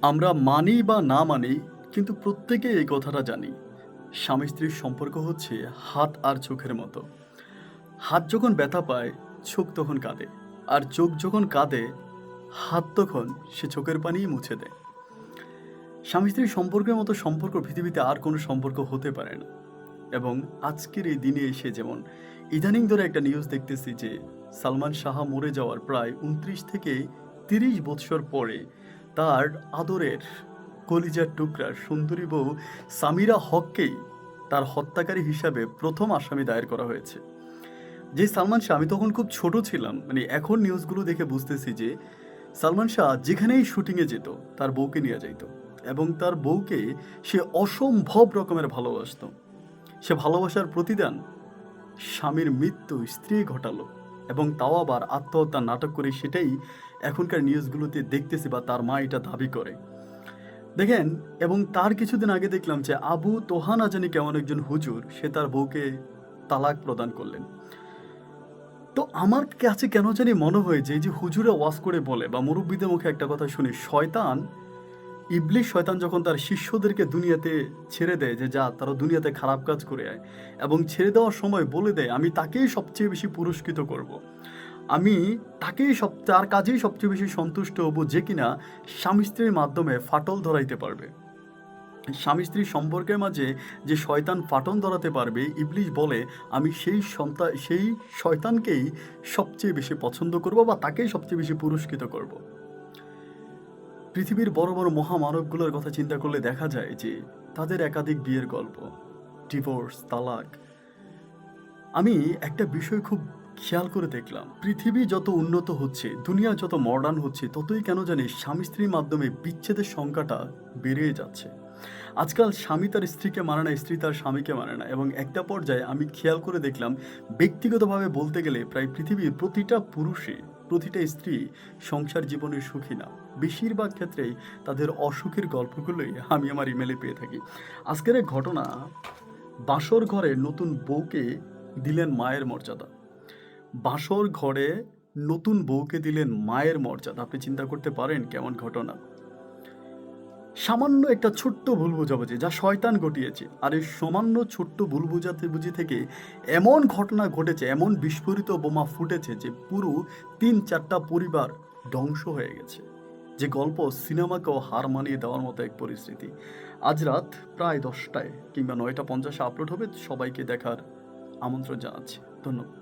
আমরা মানি বা না মানি, কিন্তু প্রত্যেকে এই কথাটা জানি। স্বামী স্ত্রীর সম্পর্ক হচ্ছে হাত আর চোখের মতো। হাত যখন ব্যথা পায়, চোখ তখন কাঁদে। আর চোখ যখন কাঁদে, হাত তখন সে চোখের পানিই মুছে দেয়। স্বামী স্ত্রীর সম্পর্কের মতো সম্পর্ক পৃথিবীতে আর কোনো সম্পর্ক হতে পারে না। এবং আজকের এই দিনে এসে যেমন ইদানিং ধরে একটা নিউজ দেখতেছি যে সালমান শাহ মরে যাওয়ার প্রায় উনত্রিশ থেকে তিরিশ বৎসর পরে তার আদরের কলিজার টুকরার সুন্দরী বউ সামিরা হককেই তার হত্যাকারী হিসাবে প্রথম আসামি দায়ের করা হয়েছে। যে সালমান শাহ, আমি তখন খুব ছোট ছিলাম। মানে এখন নিউজগুলো দেখে বুঝতেছি যে সালমান শাহ যেখানেই শুটিংয়ে যেত, তার বউকে নিয়ে যাইত এবং তার বউকে সে অসম্ভব রকমের ভালোবাসতো। সে ভালোবাসার প্রতিদান স্বামীর মৃত্যু, স্ত্রী ঘটালো। এবং তাও আবার আত্মহত্যা নাটক করে সেটাই এখনকার নিউজগুলোতে দেখতেছি বা তার মা এটা দাবি করে। দেখেন, এবং তার কিছুদিন আগে দেখলাম যে আবু তোহানা জানি কেমন একজন হুজুর, সে তার বউকে তালাক প্রদান করলেন। তো আমার কাছে কেন জানি মনে হয় যে হুজুরে ওয়াজ করে বলে বা মুরব্বীদের মুখে একটা কথা শুনি, শয়তান ইবলিশ শয়তান যখন তার শিষ্যদেরকে দুনিয়াতে ছেড়ে দেয়, যে যা, তারা দুনিয়াতে খারাপ কাজ করে আয় এবং ছেড়ে দেওয়ার সময় বলে দেয়, আমি তাকেই সবচেয়ে বেশি পুরস্কৃত করব। আমি তাকেই সব, তার কাজেই সবচেয়ে বেশি সন্তুষ্ট হব যে কিনা স্বামী স্ত্রীর মাধ্যমে ফাটল ধরাইতে পারবে স্বামী স্ত্রীর সম্পর্কের মাঝে যে শয়তান ফাটন ধরাতে পারবে, ইবলিশ বলে, আমি সেই সন্তান সেই শয়তানকেই সবচেয়ে বেশি পছন্দ করব বা তাকেই সবচেয়ে বেশি পুরস্কৃত করব পৃথিবীর বড় বড় মহামানবগুলোর কথা চিন্তা করলে দেখা যায় যে তাদের একাধিক বিয়ের গল্প ডিভোর্স তালাক। আমি একটা বিষয় খুব খেয়াল করে দেখলাম। পৃথিবী যত উন্নত হচ্ছে, দুনিয়া যত মডার্ন হচ্ছে, ততই কেন জানি স্বামী স্ত্রীর মাধ্যমে বিচ্ছেদের সংখ্যাটা বেড়ে যাচ্ছে। আজকাল স্বামী তার স্ত্রীকে মানে না, স্ত্রী তার স্বামীকে মানে না এবং একটা পর্যায়ে আমি খেয়াল করে দেখলাম, ব্যক্তিগতভাবে বলতে গেলে প্রায় পৃথিবীর প্রতিটা পুরুষে প্রতিটা স্ত্রী সংসার জীবনে সুখী না। বেশিরভাগ ক্ষেত্রেই তাদের অসুখের গল্পগুলোই আমি আমার ইমেলে পেয়ে থাকি। আজকের এক ঘটনা, বাসর ঘরে নতুন বউকে দিলেন মায়ের মর্যাদা। বাসর ঘরে নতুন বউকে দিলেন মায়ের মর্যাদা। আপনি চিন্তা করতে পারেন কেমন ঘটনা। সামান্য একটা ছোট্ট ভুল বোঝাবুঝি যা শয়তান ঘটিয়েছে। আর এই সামান্য ছোট্ট ভুল বোঝাতে বুঝি থেকে এমন ঘটনা ঘটেছে, এমন বিস্ফোরিত বোমা ফুটেছে যে পুরো তিন চারটা পরিবার ধ্বংস হয়ে গেছে। যে গল্প সিনেমাকেও হার মানিয়ে দেওয়ার মতো এক পরিস্থিতি। আজ রাত প্রায় দশটায় কিংবা নয়টা পঞ্চাশে আপলোড হবে, সবাইকে দেখার আমন্ত্রণ জানাচ্ছি। ধন্যবাদ।